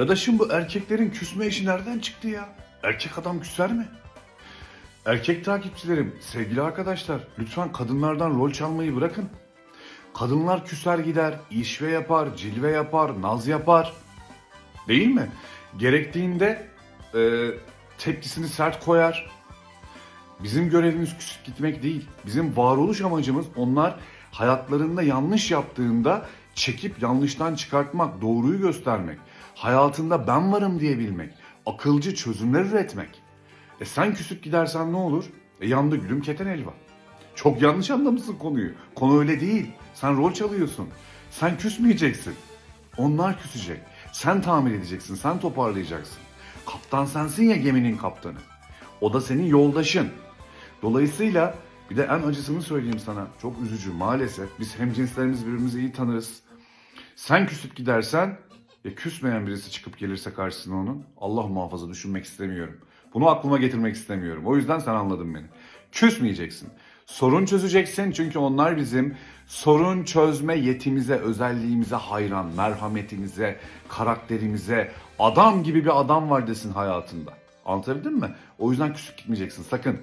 Gadaşım bu erkeklerin küsme işi nereden çıktı ya? Erkek adam küser mi? Erkek takipçilerim, sevgili arkadaşlar, lütfen kadınlardan rol çalmayı bırakın. Kadınlar küser gider, işve yapar, cilve yapar, naz yapar. Değil mi? Gerektiğinde e, tepkisini sert koyar. Bizim görevimiz küsüp gitmek değil. Bizim varoluş amacımız onlar hayatlarında yanlış yaptığında çekip yanlıştan çıkartmak, doğruyu göstermek. Hayatında ben varım diyebilmek. Akılcı çözümler üretmek. E sen küsüp gidersen ne olur? E yandı gülüm keten elva. Çok yanlış anlamışsın konuyu. Konu öyle değil. Sen rol çalıyorsun. Sen küsmeyeceksin. Onlar küsecek. Sen tamir edeceksin. Sen toparlayacaksın. Kaptan sensin ya geminin kaptanı. O da senin yoldaşın. Dolayısıyla bir de en acısını söyleyeyim sana. Çok üzücü maalesef. Biz hemcinslerimiz birbirimizi iyi tanırız. Sen küsüp gidersen ya küsmeyen birisi çıkıp gelirse karşısına onun Allah muhafaza düşünmek istemiyorum. Bunu aklıma getirmek istemiyorum. O yüzden sen anladın beni. Küsmeyeceksin. Sorun çözeceksin çünkü onlar bizim sorun çözme yetimize, özelliğimize hayran, merhametimize, karakterimize, adam gibi bir adam var desin hayatında. Anlatabildim mi? O yüzden küsüp gitmeyeceksin sakın.